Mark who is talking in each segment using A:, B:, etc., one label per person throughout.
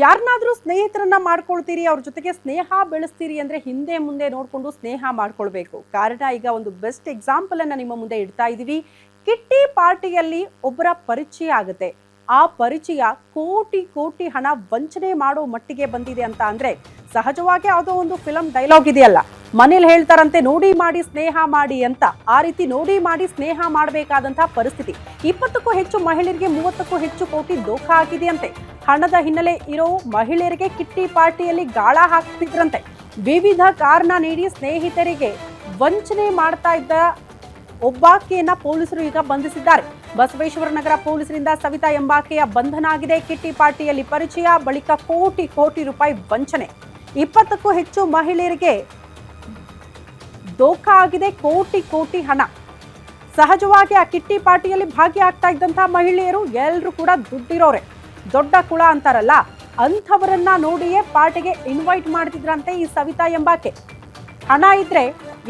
A: ಯಾರನ್ನಾದ್ರೂ ಸ್ನೇಹಿತರನ್ನ ಮಾಡ್ಕೊಳ್ತೀರಿ, ಅವ್ರ ಜೊತೆಗೆ ಸ್ನೇಹ ಬೆಳೆಸ್ತೀರಿ ಅಂದ್ರೆ ಹಿಂದೆ ಮುಂದೆ ನೋಡಿಕೊಂಡು ಸ್ನೇಹ ಮಾಡ್ಕೊಳ್ಬೇಕು. ಕಾರಣ ಈಗ ಒಂದು ಬೆಸ್ಟ್ ಎಕ್ಸಾಂಪಲ್ ಅನ್ನ ನಿಮ್ಮ ಮುಂದೆ ಇಡ್ತಾ ಇದೀವಿ. ಕಿಟ್ಟಿ ಪಾರ್ಟಿಯಲ್ಲಿ ಒಬ್ಬರ ಪರಿಚಯ ಆಗುತ್ತೆ. ಆ ಪರಿಚಯ ಕೋಟಿ ಕೋಟಿ ಹಣ ವಂಚನೆ ಮಾಡೋ ಮಟ್ಟಿಗೆ ಬಂದಿದೆ ಅಂತ ಅಂದ್ರೆ ಸಹಜವಾಗಿ ಯಾವುದೋ ಒಂದು ಫಿಲಂ ಡೈಲಾಗ್ ಇದೆಯಲ್ಲ. ಮನೇಲಿ ಹೇಳ್ತಾರಂತೆ, ನೋಡಿ ಮಾಡಿ ಸ್ನೇಹ ಮಾಡಿ ಅಂತ. ಆ ರೀತಿ ನೋಡಿ ಮಾಡಿ ಸ್ನೇಹ ಮಾಡಬೇಕಾದಂತಹ ಪರಿಸ್ಥಿತಿ. ಇಪ್ಪತ್ತಕ್ಕೂ ಹೆಚ್ಚು ಮಹಿಳೆಯರಿಗೆ ಮೂವತ್ತಕ್ಕೂ ಹೆಚ್ಚು ಕೋಟಿ ದೋಖ ಆಗಿದೆಯಂತೆ. ಹಣದ ಹಿನ್ನೆಲೆ ಇರೋ ಮಹಿಳೆಯರಿಗೆ ಕಿಟ್ಟಿ ಪಾರ್ಟಿಯಲ್ಲಿ ಗಾಳ ಹಾಕ್ತಿದ್ರಂತೆ. ವಿವಿಧ ಕಾರಣ ನೀಡಿ ಸ್ನೇಹಿತರಿಗೆ ವಂಚನೆ ಮಾಡ್ತಾ ಇದ್ದ ಒಬ್ಬಾಕೆಯನ್ನ ಪೊಲೀಸರು ಈಗ ಬಂಧಿಸಿದ್ದಾರೆ. ಬಸವೇಶ್ವರ ನಗರ ಪೊಲೀಸರಿಂದ ಸವಿತಾ ಎಂಬಾಕೆಯ ಬಂಧನ ಆಗಿದೆ ಕಿಟ್ಟಿ ಪಾರ್ಟಿಯಲ್ಲಿ ಪರಿಚಯ, ಬಳಿಕ ಕೋಟಿ ಕೋಟಿ ರೂಪಾಯಿ ವಂಚನೆ. ಇಪ್ಪತ್ತಕ್ಕೂ ಹೆಚ್ಚು ಮಹಿಳೆಯರಿಗೆ ದೋಖ ಆಗಿದೆ, ಕೋಟಿ ಕೋಟಿ ಹಣ. ಸಹಜವಾಗಿ ಆ ಕಿಟ್ಟಿ ಪಾರ್ಟಿಯಲ್ಲಿ ಭಾಗಿಯಾಗ್ತಾ ಇದ್ದಂತಹ ಮಹಿಳೆಯರು ಎಲ್ಲರೂ ಕೂಡ ದುಡ್ಡಿರೋರೆ. ದೊಡ್ಡ ಕುಳ ಅಂತಾರಲ್ಲ, ಅಂಥವರನ್ನ ನೋಡಿಯೇ ಪಾರ್ಟಿಗೆ ಇನ್ವೈಟ್ ಮಾಡ್ತಿದ್ರಂತೆ ಈ ಸವಿತಾ ಎಂಬಾಕೆ. ಹಣ ಇದ್ರೆ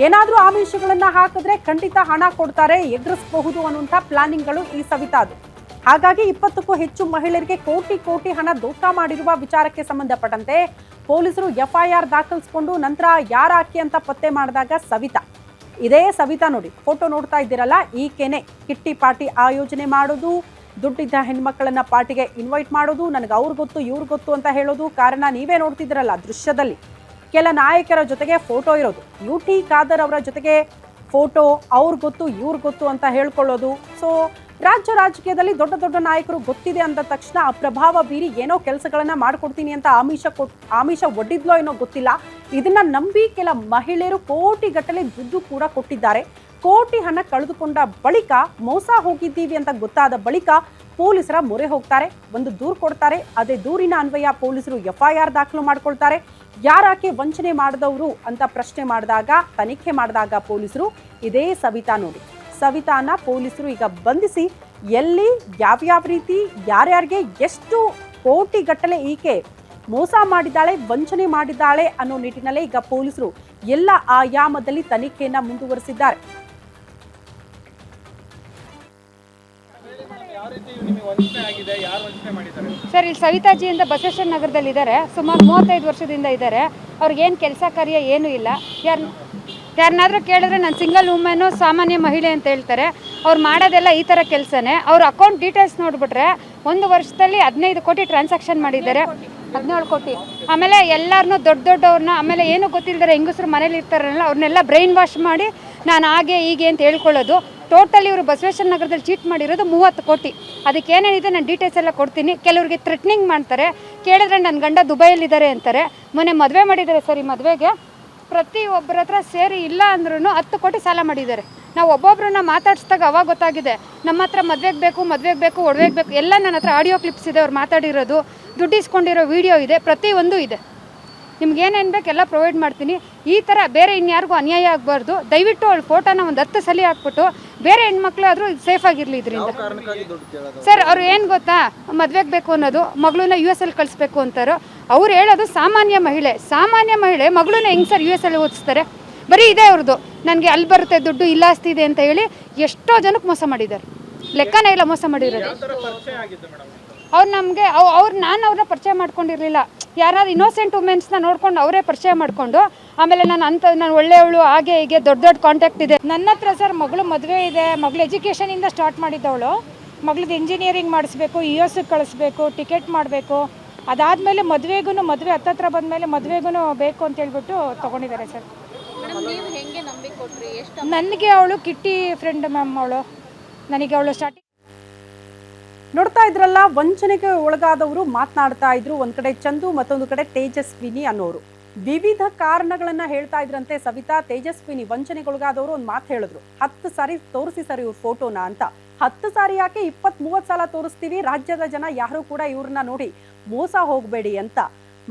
A: ಏನಾದ್ರೂ ಆಮಿಷಗಳನ್ನ ಹಾಕಿದ್ರೆ ಖಂಡಿತ ಹಣ ಕೊಡ್ತಾರೆ, ಎದುರಿಸಬಹುದು ಅನ್ನುವಂಥ ಪ್ಲಾನಿಂಗ್ಗಳು ಈ ಸವಿತಾದು ಹಾಗಾಗಿ ಇಪ್ಪತ್ತಕ್ಕೂ ಹೆಚ್ಚು ಮಹಿಳೆಯರಿಗೆ ಕೋಟಿ ಕೋಟಿ ಹಣ ದೋಖ ಮಾಡಿರುವ ವಿಚಾರಕ್ಕೆ ಸಂಬಂಧಪಟ್ಟಂತೆ ಪೊಲೀಸರು ಎಫ್ಐಆರ್ ದಾಖಲಿಸಿಕೊಂಡು ನಂತರ ಯಾರಾಕಿ ಅಂತ ಪತ್ತೆ ಮಾಡಿದಾಗ ಸವಿತಾ. ಇದೇ ಸವಿತಾ ನೋಡಿ, ಫೋಟೋ ನೋಡ್ತಾ ಇದ್ದೀರಲ್ಲ, ಈಕೆನೆ ಕಿಟ್ಟಿ ಪಾರ್ಟಿ ಆಯೋಜನೆ ಮಾಡೋದು, ದುಡ್ಡಿದ್ದ ಹೆಣ್ಮಕ್ಳನ್ನ ಪಾರ್ಟಿಗೆ ಇನ್ವೈಟ್ ಮಾಡೋದು, ನನಗೆ ಅವ್ರು ಗೊತ್ತು, ಇವ್ರು ಗೊತ್ತು ಅಂತ ಹೇಳೋದು ಕಾರಣ ನೀವೇ ನೋಡ್ತಿದ್ದೀರಲ್ಲ ದೃಶ್ಯದಲ್ಲಿ. ಕೆಲ ನಾಯಕರ ಜೊತೆಗೆ ಫೋಟೋ ಇರೋದು. ಯು ಟಿ ಖಾದರ್ ಅವರ ಜೊತೆಗೆ ಫೋಟೋ, ಅವ್ರ ಗೊತ್ತು, ಇವ್ರ ಗೊತ್ತು ಅಂತ ಹೇಳ್ಕೊಳ್ಳೋದು. ಸೊ ರಾಜ್ಯ ರಾಜಕೀಯದಲ್ಲಿ ದೊಡ್ಡ ದೊಡ್ಡ ನಾಯಕರು ಗೊತ್ತಿದೆ ಅಂದ ತಕ್ಷಣ ಆ ಪ್ರಭಾವ ಬೀರಿ ಏನೋ ಕೆಲಸಗಳನ್ನ ಮಾಡ್ಕೊಡ್ತೀನಿ ಅಂತ ಆಮಿಷ ಆಮಿಷ ಒಡ್ಡಿದ್ಲೋ ಏನೋ ಗೊತ್ತಿಲ್ಲ. ಇದನ್ನ ನಂಬಿ ಕೆಲ ಮಹಿಳೆಯರು ಕೋಟಿಗಟ್ಟಲೆ ದುಡ್ಡು ಕೂಡ ಕೊಟ್ಟಿದ್ದಾರೆ. ಕೋಟಿ ಹಣ ಕಳೆದುಕೊಂಡ ಬಳಿಕ ಮೋಸ ಹೋಗಿದ್ದೀವಿ ಅಂತ ಗೊತ್ತಾದ ಬಳಿಕ ಪೊಲೀಸರ ಮೊರೆ ಹೋಗ್ತಾರೆ. ಒಂದು ದೂರು ಕೊಡ್ತಾರೆ. ಅದೇ ದೂರಿನ ಅನ್ವಯ ಪೊಲೀಸರು ಎಫ್ಐಆರ್ ದಾಖಲು ಮಾಡ್ಕೊಳ್ತಾರೆ. ಯಾರಾಕೆ ವಂಚನೆ ಮಾಡಿದವರು ಅಂತ ಪ್ರಶ್ನೆ ಮಾಡಿದಾಗ, ತನಿಖೆ ಮಾಡಿದಾಗ ಪೊಲೀಸರು ಇದೇ ಸವಿತಾ ನೋಡಿ. ಸವಿತಾನ ಪೊಲೀಸರು ಈಗ ಬಂಧಿಸಿ ಎಲ್ಲಿ ಯಾವ್ಯಾವ ರೀತಿ, ಯಾರ್ಯಾರಿಗೆ ಎಷ್ಟು ಕೋಟಿ ಗಟ್ಟಲೆ ಈಕೆ ಮೋಸ ಮಾಡಿದ್ದಾಳೆ, ವಂಚನೆ ಮಾಡಿದ್ದಾಳೆ ಅನ್ನೋ ನಿಟ್ಟಿನಲ್ಲೇ ಈಗ ಪೊಲೀಸರು ಎಲ್ಲ ಆಯಾಮದಲ್ಲಿ ತನಿಖೆಯನ್ನು ಮುಂದುವರಿಸಿದ್ದಾರೆ.
B: ಸರ್, ಇಲ್ಲಿ ಸವಿತಾಜಿ ಅಂತ ಬಸವೇಶ್ವರ ನಗರದಲ್ಲಿ ಇದ್ದಾರೆ ಸುಮಾರು ಮೂವತ್ತೈದು ವರ್ಷದಿಂದ ಇದ್ದಾರೆ. ಅವ್ರಿಗೇನು ಕೆಲಸ ಕಾರ್ಯ ಏನೂ ಇಲ್ಲ. ಯಾರು ಯಾರನ್ನಾದರೂ ಕೇಳಿದ್ರೆ ನಾನು ಸಿಂಗಲ್ ವುಮೆನು ಸಾಮಾನ್ಯ ಮಹಿಳೆ ಅಂತ ಹೇಳ್ತಾರೆ. ಅವ್ರು ಮಾಡೋದೆಲ್ಲ ಈ ಥರ ಕೆಲಸನೇ. ಅವ್ರ ಅಕೌಂಟ್ ಡೀಟೇಲ್ಸ್ ನೋಡಿಬಿಟ್ರೆ ಒಂದು ವರ್ಷದಲ್ಲಿ ಹದಿನೈದು ಕೋಟಿ ಟ್ರಾನ್ಸಾಕ್ಷನ್ ಮಾಡಿದ್ದಾರೆ. ಹದಿನೇಳು ಕೋಟಿ. ಆಮೇಲೆ ಎಲ್ಲರನ್ನೂ ದೊಡ್ಡ ದೊಡ್ಡವ್ರನ್ನ ಆಮೇಲೆ ಏನು ಗೊತ್ತಿಲ್ಲದ್ರೆ ಹೆಂಗಸರು ಮನೇಲಿ ಇರ್ತಾರಲ್ಲ ಅವ್ರನ್ನೆಲ್ಲ ಬ್ರೈನ್ ವಾಶ್ ಮಾಡಿ ನಾನು ಹಾಗೆ ಹೀಗೆ ಅಂತ ಹೇಳ್ಕೊಳ್ಳೋದು. ಟೋಟಲಿ ಇವರು ಬಸವೇಶ್ವರ ನಗರದಲ್ಲಿ ಚೀಟ್ ಮಾಡಿರೋದು ಮೂವತ್ತು ಕೋಟಿ. ಅದಕ್ಕೆ ಏನೇನಿದೆ ನಾನು ಡೀಟೇಲ್ಸ್ ಎಲ್ಲ ಕೊಡ್ತೀನಿ. ಕೆಲವರಿಗೆ ಥ್ರೆಟ್ನಿಂಗ್ ಮಾಡ್ತಾರೆ. ಕೇಳಿದ್ರೆ ನನ್ನ ಗಂಡ ದುಬೈಯಲ್ಲಿದ್ದಾರೆ ಅಂತಾರೆ. ಮೊನ್ನೆ ಮದುವೆ ಮಾಡಿದ್ದಾರೆ ಸರ್ ಈ ಮದುವೆಗೆ. ಪ್ರತಿ ಒಬ್ಬರ ಹತ್ರ ಸೇರಿ ಇಲ್ಲ ಅಂದ್ರೂ ಹತ್ತು ಕೋಟಿ ಸಾಲ ಮಾಡಿದ್ದಾರೆ. ನಾವು ಒಬ್ಬೊಬ್ಬರನ್ನ ಮಾತಾಡಿಸಿದಾಗ ಅವಾಗ ಗೊತ್ತಾಗಿದೆ. ನಮ್ಮ ಹತ್ರ ಮದುವೆಗೆ ಬೇಕು ಮದುವೆಗೆ ಬೇಕು, ಒಡವೆಗೆ ಬೇಕು, ಎಲ್ಲ ನನ್ನ ಹತ್ರ ಆಡಿಯೋ ಕ್ಲಿಪ್ಸ್ ಇದೆ ಅವ್ರು ಮಾತಾಡಿರೋದು. ದುಡ್ಡಿಸ್ಕೊಂಡಿರೋ ವಿಡಿಯೋ ಇದೆ. ಪ್ರತಿಯೊಂದು ಇದೆ. ನಿಮ್ಗೆ ಏನೇನು ಬೇಕು ಎಲ್ಲ ಪ್ರೊವೈಡ್ ಮಾಡ್ತೀನಿ. ಈ ಥರ ಬೇರೆ ಇನ್ಯಾರಿಗೂ ಅನ್ಯಾಯ ಆಗಬಾರ್ದು. ದಯವಿಟ್ಟು ಅವಳು ಫೋಟೋನ ಒಂದು ಹತ್ತು ಸಲ ಹಾಕ್ಬಿಟ್ಟು ಬೇರೆ ಹೆಣ್ಮಕ್ಳು ಆದರೂ ಸೇಫ್ ಆಗಿರಲಿ ಇದರಿಂದ. ಸರ್ ಅವ್ರು ಏನು ಗೊತ್ತಾ? ಮದುವೆಗೆ ಬೇಕು ಅನ್ನೋದು ಮಗಳನ್ನ ಯು ಎಸ್ ಎಲ್ ಕಳಿಸ್ಬೇಕು ಅಂತಾರೋ. ಅವ್ರು ಹೇಳೋದು ಸಾಮಾನ್ಯ ಮಹಿಳೆ. ಸಾಮಾನ್ಯ ಮಹಿಳೆ ಮಗಳನ್ನ ಹೆಂಗೆ ಸರ್ ಯು ಎಸ್ ಎಲ್ ಓದಿಸ್ತಾರೆ? ಬರೀ ಇದೆ ಅವ್ರದ್ದು ನನಗೆ ಅಲ್ಲಿ ಬರುತ್ತೆ ದುಡ್ಡು ಇಲ್ಲ ಆಸ್ತಿ ಇದೆ ಅಂತ ಹೇಳಿ ಎಷ್ಟೋ ಜನಕ್ಕೆ ಮೋಸ ಮಾಡಿದ್ದಾರೆ. ಲೆಕ್ಕನೇ ಇಲ್ಲ ಮೋಸ ಮಾಡಿರೋದು. ಅವ್ರು ನಮಗೆ ಅವ್ರು ನಾನು ಅವ್ರನ್ನ ಪರಿಚಯ ಮಾಡ್ಕೊಂಡಿರಲಿಲ್ಲ. ಯಾರಾದ್ರು ಇನ್ನೋಸೆಂಟ್ ವುಮೆನ್ಸ್ನ ನೋಡ್ಕೊಂಡು ಅವರೇ ಪರಿಚಯ ಮಾಡಿಕೊಂಡು ಆಮೇಲೆ ನಾನು ಅಂತ ನಾನು ಒಳ್ಳೆಯವಳು ಹಾಗೆ ಹೀಗೆ ದೊಡ್ಡ ದೊಡ್ಡ ಕಾಂಟ್ಯಾಕ್ಟ್ ಇದೆ.
C: ನನ್ನ ಹತ್ರ ಸರ್ ಮಗಳು ಮದುವೆ ಇದೆ ಮಗಳು ಎಜುಕೇಷನಿಂದ ಸ್ಟಾರ್ಟ್ ಮಾಡಿದ್ದವಳು. ಮಗಳದ್ದು ಇಂಜಿನಿಯರಿಂಗ್ ಮಾಡಿಸ್ಬೇಕು ಇ ಎಸ್ಗೆ ಕಳಿಸ್ಬೇಕು ಟಿಕೆಟ್ ಮಾಡಬೇಕು. ಅದಾದಮೇಲೆ ಮದುವೆಗೂ ಮದುವೆ ಹತ್ತತ್ರ ಬಂದಮೇಲೆ ಮದುವೆಗೂ ಬೇಕು ಅಂತ ಹೇಳ್ಬಿಟ್ಟು ತೊಗೊಂಡಿದ್ದಾರೆ ಸರ್. ನನಗೆ ಅವಳು ಕಿಟ್ಟಿ ಫ್ರೆಂಡ್ ಮ್ಯಾಮ್ ಅವಳು. ನನಗೆ ಅವಳು ಸ್ಟಾರ್ಟಿಂಗ್
A: ನೋಡ್ತಾ ಇದ್ರಲ್ಲ, ವಂಚನೆಗೆ ಒಳಗಾದವರು ಮಾತನಾಡ್ತಾ ಇದ್ರು. ಒಂದ್ ಕಡೆ ಚಂದು, ಮತ್ತೊಂದು ಕಡೆ ತೇಜಸ್ವಿನಿ ಅನ್ನೋರು. ವಿವಿಧ ಕಾರಣಗಳನ್ನ ಹೇಳ್ತಾ ಇದ್ರಂತೆ ಸವಿತಾ. ತೇಜಸ್ವಿನಿ ವಂಚನೆಗೊಳಗಾದವರು ಒಂದು ಮಾತು ಹೇಳಿದ್ರು. ಹತ್ತು ಸಾರಿ ತೋರಿಸಿ ಸರ್ ಇವ್ರ ಫೋಟೋನ ಅಂತ. ಹತ್ತು ಸಾರಿ ಯಾಕೆ ಇಪ್ಪತ್ ಮೂವತ್ ಸಲ ತೋರಿಸ್ತೀವಿ? ರಾಜ್ಯದ ಜನ ಯಾರು ಕೂಡ ಇವ್ರನ್ನ ನೋಡಿ ಮೋಸ ಹೋಗಬೇಡಿ ಅಂತ.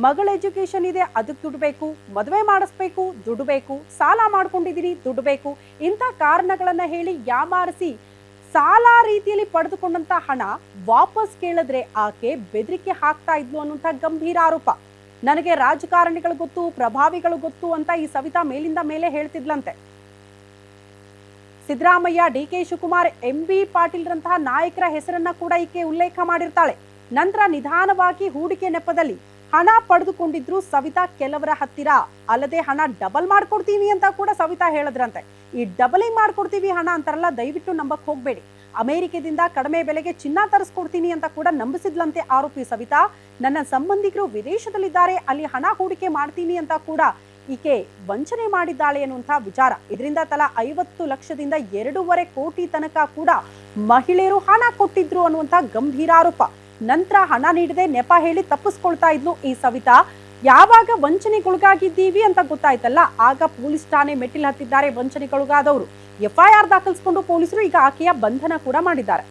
A: ಮಗಳ ಎಜುಕೇಶನ್ ಇದೆ ಅದಕ್ಕೆ ದುಡ್ಡು ಬೇಕು. ಮದುವೆ ಮಾಡಿಸ್ಬೇಕು, ದುಡ್ಡು ಬೇಕು. ಸಾಲ ಮಾಡ್ಕೊಂಡಿದೀನಿ, ದುಡ್ಡು ಬೇಕು. ಇಂಥ ಕಾರಣಗಳನ್ನ ಹೇಳಿ ಯಾಮಾರಿಸಿ ಸಾಲ ರೀತಿಯಲ್ಲಿ ಪಡೆದುಕೊಂಡಂತ ಹಣ ವಾಪಸ್ ಕೇಳಿದ್ರೆ ಆಕೆ ಬೆದರಿಕೆ ಹಾಕ್ತಾ ಇದ್ಲು ಅನ್ನುವಂಥ ಗಂಭೀರ ಆರೋಪ. ನನಗೆ ರಾಜಕಾರಣಿಗಳು ಗೊತ್ತು, ಪ್ರಭಾವಿಗಳು ಗೊತ್ತು ಅಂತ ಈ ಸವಿತಾ ಮೇಲಿಂದ ಮೇಲೆ ಹೇಳ್ತಿದ್ಲಂತೆ. Siddaramaiah D K Shivakumar M B ಪಾಟೀಲ್ರಂತಹ ನಾಯಕರ ಹೆಸರನ್ನ ಕೂಡ ಈಕೆ ಉಲ್ಲೇಖ ಮಾಡಿರ್ತಾಳೆ. ನಂತರ ನಿಧಾನವಾಗಿ ಹೂಡಿಕೆ ನೆಪದಲ್ಲಿ ಹಣ ಪಡೆದುಕೊಂಡಿದ್ರು ಸವಿತಾ ಕೆಲವರ ಹತ್ತಿರ. ಅಲ್ಲದೆ ಹಣ ಡಬಲ್ ಮಾಡ್ಕೊಡ್ತೀವಿ ಅಂತ ಕೂಡ ಸವಿತಾ ಹೇಳಿದ್ರಂತೆ. ಈ ಡಬಲಿಂಗ್ ಮಾಡ್ಕೊಡ್ತೀವಿ ಹಣ ಅಂತಾರಲ್ಲ, ದಯವಿಟ್ಟು ನಂಬಕ್ ಹೋಗ್ಬೇಡಿ. ಅಮೆರಿಕದಿಂದ ಕಡಿಮೆ ಬೆಲೆಗೆ ಚಿನ್ನ ತರಿಸ್ಕೊಡ್ತೀನಿ ಅಂತ ಕೂಡ ನಂಬಿಸಿದ್ಲಂತೆ ಆರೋಪಿ ಸವಿತಾ. ನನ್ನ ಸಂಬಂಧಿಕರು ವಿದೇಶದಲ್ಲಿದ್ದಾರೆ, ಅಲ್ಲಿ ಹಣ ಹೂಡಿಕೆ ಮಾಡ್ತೀನಿ ಅಂತ ಕೂಡ ಈಕೆ ವಂಚನೆ ಮಾಡಿದ್ದಾಳೆ ಎನ್ನುವಂತಹ ವಿಚಾರ. ಇದರಿಂದ ತಲಾ ಐವತ್ತು ಲಕ್ಷದಿಂದ ಎರಡೂವರೆ ಕೋಟಿ ತನಕ ಕೂಡ ಮಹಿಳೆಯರು ಹಣ ಕೊಟ್ಟಿದ್ರು ಅನ್ನುವಂಥ ಗಂಭೀರ ಆರೋಪ. ನಂತರ ಹಣ ನೀಡದೆ ನೆಪ ಹೇಳಿ ತಪ್ಪಿಸ್ಕೊಳ್ತಾ ಇದ್ಲು ಈ ಸವಿತಾ. ಯಾವಾಗ ವಂಚನೆಗೊಳಗಾಗಿದ್ದೀವಿ ಅಂತ ಗೊತ್ತಾಯ್ತಲ್ಲ, ಆಗ ಪೊಲೀಸ್ ಠಾಣೆ ಮೆಟ್ಟಿಲು ಹತ್ತಿದ್ದಾರೆ ವಂಚನೆಗೊಳಗಾದವರು. ಎಫ್ಐಆರ್ ದಾಖಲಿಸಿಕೊಂಡು ಪೊಲೀಸರು ಈಗ ಆಕೆಯ ಬಂಧನ ಕೂಡ ಮಾಡಿದ್ದಾರೆ.